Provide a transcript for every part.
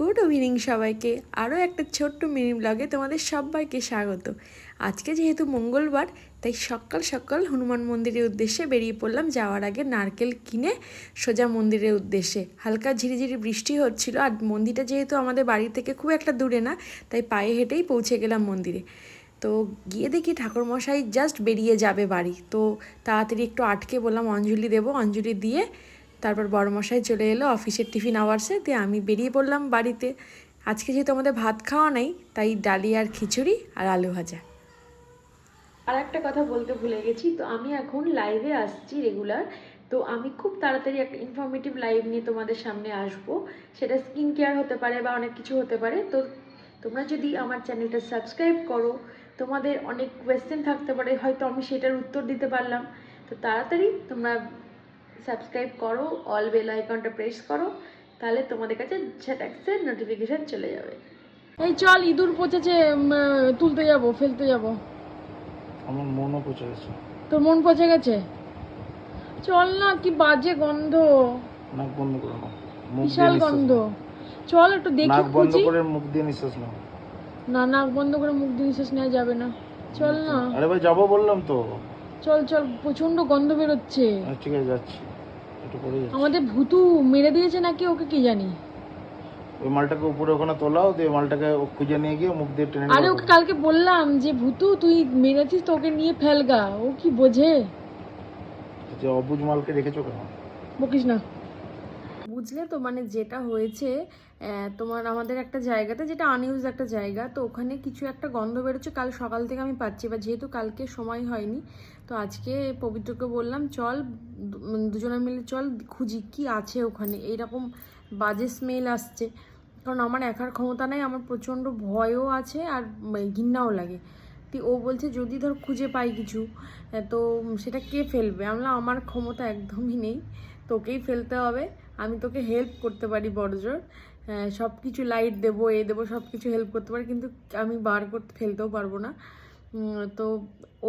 Good evening সবাইকে। আরও একটা ছোট্ট মিনি ব্লগে তোমাদের সবাইকে স্বাগত। আজকে যেহেতু মঙ্গলবার, তাই সকাল সকাল হনুমান মন্দিরের উদ্দেশ্যে বেরিয়ে পড়লাম যাওয়ার আগে নারকেল কিনে সোজা মন্দিরের উদ্দেশ্যে। হালকা ঝিরিঝিরি বৃষ্টি হচ্ছিল আর মন্দিরটা যেহেতু আমাদের বাড়ি থেকে খুব একটা দূরে না, তাই পায়ে হেঁটেই পৌঁছে গেলাম মন্দিরে। তো গিয়ে দেখি ঠাকুরমশাই জাস্ট বেরিয়ে যাবে বাড়ি। তো তাড়াতাড়ি একটু আটকে বললাম, অঞ্জলি দেবো, অঞ্জলি দিয়ে তারপর বড়মশাই চলে এলো অফিসের টিফিন আওয়ার্সে, দিয়ে আমি বেরিয়ে পড়লাম বাড়িতে। আজকে যেহেতু আমাদের ভাত খাওয়া নেই, তাই ডালি আর খিচুড়ি আর আলু ভাজা। আর একটা কথা বলতে ভুলে গেছি, তো আমি এখন লাইভে আসছি রেগুলার তো আমি খুব তাড়াতাড়ি একটা ইনফরমেটিভ লাইভ নিয়ে তোমাদের সামনে আসব। সেটা স্কিন কেয়ার হতে পারে বা অনেক কিছু হতে পারে, তো তোমরা যদি আমার চ্যানেলটা সাবস্ক্রাইব করো, তোমাদের অনেক কোয়েশ্চেন থাকতে পারে, হয়তো আমি সেটার উত্তর দিতে পারলাম। তো তাড়াতাড়ি তোমরা সাবস্ক্রাইব করো অল বেল আইকনটা প্রেস করো তাহলে তোমাদের কাছে ঝ্যাটাক্সের নোটিফিকেশান চলে যাবে। এই চল ইঁদুর পচেছে তুলতে যাব ফেলতে যাব। আমার মনও পচে গেছে। তোর মন পচে গেছে? চল না কি বাজে গন্ধ। নাক বন্ধ করে দিয়ে বিশাল গন্ধ। চল একটু দেখি নাক বন্ধ করে মুখ দিয়ে নিঃশ্বাস নাও। না নাক বন্ধ করে মুখ দিয়ে নিঃশ্বাস নেওয়া যাবে না। চল না। আরে ভাই যাব বললাম তো। চল চল প্রচণ্ড গন্ধ বেরোচ্ছে। আচ্ছা, ঠিক আছে যাচ্ছি। আমাদের ভুতু মেরে দিয়েছে নাকি ওকে কি জানি? ওই মালটাকে উপরে ওখানে তোলাও দিয়ে মালটাকে ও খুঁজে নিয়ে গিয়ে মুখ দিয়ে টেনে আরে ওকে কালকে বললাম যে ভুতু তুই মেরেছিস তো ওকে নিয়ে ফেলগা ও কি বোঝে? যে অবুজ মালকে রেখেছো কেন? বকিস না। বুঝলে তো? মানে যেটা হয়েছে তোমার আমাদের একটা জায়গাতে, যেটা আনইউজ একটা জায়গা, তো ওখানে কিছু একটা গন্ধ বেরোচ্ছে। কাল সকাল থেকে আমি পাচ্ছি বা যেহেতু কালকে সময় হয়নি, তো আজকে পবিত্রকে বললাম, চল দুজনে মিলে চল, খুঁজি কি আছে ওখানে। এইরকম বাজে স্মেল আসছে। কারণ আমার একার ক্ষমতা নাই, আমার প্রচণ্ড ভয়ও আছে আর ঘৃণাও লাগে। তো, ও বলছে, যদি ধর খুঁজে পাই কিছু তো সেটা কে ফেলবে? আমরা আমার ক্ষমতা একদমই নেই, তোকেই ফেলতে হবে। আমি তোকে হেল্প করতে পারি বড়জোর। সব কিছু লাইট দেবো, এ দেবো সব কিছু হেল্প করতে পারি, কিন্তু আমি বার করতে, ফেলতেও পারব না। তো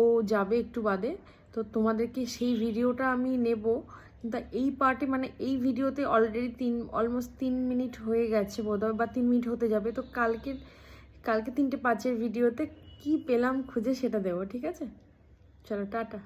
ও যাবে একটু বাদে। তো তোমাদেরকে সেই ভিডিওটা আমি নেব। কিন্তু এই পার্টে মানে এই ভিডিওতে অলরেডি তিন অলমোস্ট তিন মিনিট হয়ে গেছে বোধহয় বা তিন মিনিট হতে যাবে। তো কালকের, কালকে তিনটে পাঁচের ভিডিওতে কি পেলাম খুঁজে সেটা দেবো, ঠিক আছে? চলো, টাটা।